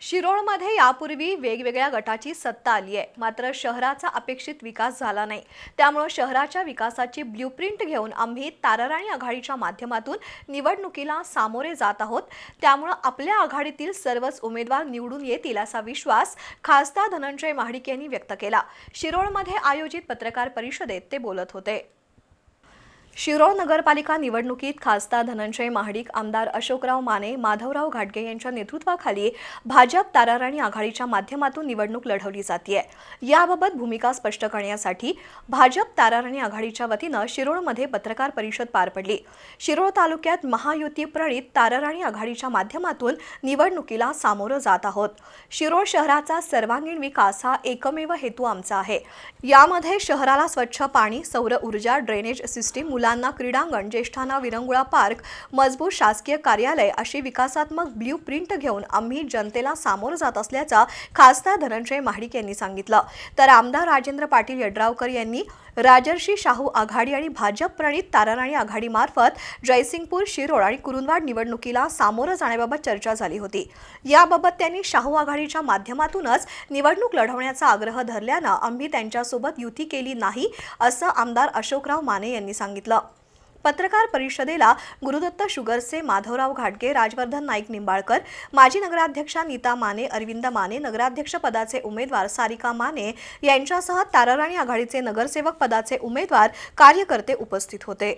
शिरोळमध्ये यापूर्वी वेगवेगळ्या गटाची सत्ता आली आहे. मात्र शहराचा अपेक्षित विकास झाला नाही. त्यामुळं शहराच्या विकासाची ब्ल्यूप्रिंट घेऊन आम्ही ताराराणी आघाडीच्या माध्यमातून निवडणुकीला सामोरे जात आहोत. त्यामुळं आपल्या आघाडीतील सर्वच उमेदवार निवडून येतील असा विश्वास खासदार धनंजय महाडिक यांनी व्यक्त केला. शिरोळमध्ये आयोजित पत्रकार परिषदेत ते बोलत होते. शिरोळ नगरपालिका निवडणुकीत खासदार धनंजय महाडिक आमदार अशोकराव माने माधवराव घाटगे यांच्या नेतृत्वाखाली भाजप ताराराणी आघाडीच्या माध्यमातून निवडणूक लढवली जाते याबाबत भूमिका स्पष्ट करण्यासाठी भाजप ताराराणी आघाडीच्या वतीनं शिरोळमध्ये पत्रकार परिषद पार पडली. शिरोळ तालुक्यात महायुती प्रणित ताराराणी आघाडीच्या माध्यमातून निवडणुकीला सामोरं जात आहोत. शिरोळ शहराचा सर्वांगीण विकास हा एकमेव हेतू आमचा आहे. यामध्ये शहराला स्वच्छ पाणी सौर ऊर्जा ड्रेनेज सिस्टीम मुलांना क्रीडांगण ज्येष्ठांना विरंगुळा पार्क मजबूत शासकीय कार्यालय अशी विकासात्मक ब्ल्यू प्रिंट घेऊन आम्ही जनतेला सामोरं जात असल्याचं खासदार धनंजय महाडिक यांनी सांगितलं. तर आमदार राजेंद्र पाटील यड्रावकर यांनी राजर्षी शाहू आघाडी आणि भाजप प्रणित ताराराणी आघाडीमार्फत जयसिंगपूर शिरोळ आणि कुरुंदवाड निवडणुकीला सामोरं जाण्याबाबत चर्चा झाली होती. याबाबत त्यांनी शाहू आघाडीच्या माध्यमातूनच निवडणूक लढवण्याचा आग्रह धरल्यानं आम्ही त्यांच्यासोबत युती केली नाही असं आमदार अशोकराव माने यांनी सांगितलं. पत्रकार परिषदेला गुरुदत्त शुगरचे माधवराव घाटगे राजवर्धन नाईक निंबाळकर माजी नगराध्यक्षा नीता माने अरविंद माने नगराध्यक्ष पदाचे उमेदवार सारिका माने यांच्यासह ताराराणी आघाडीचे नगरसेवक पदाचे उमेदवार कार्यकर्ते उपस्थित होते.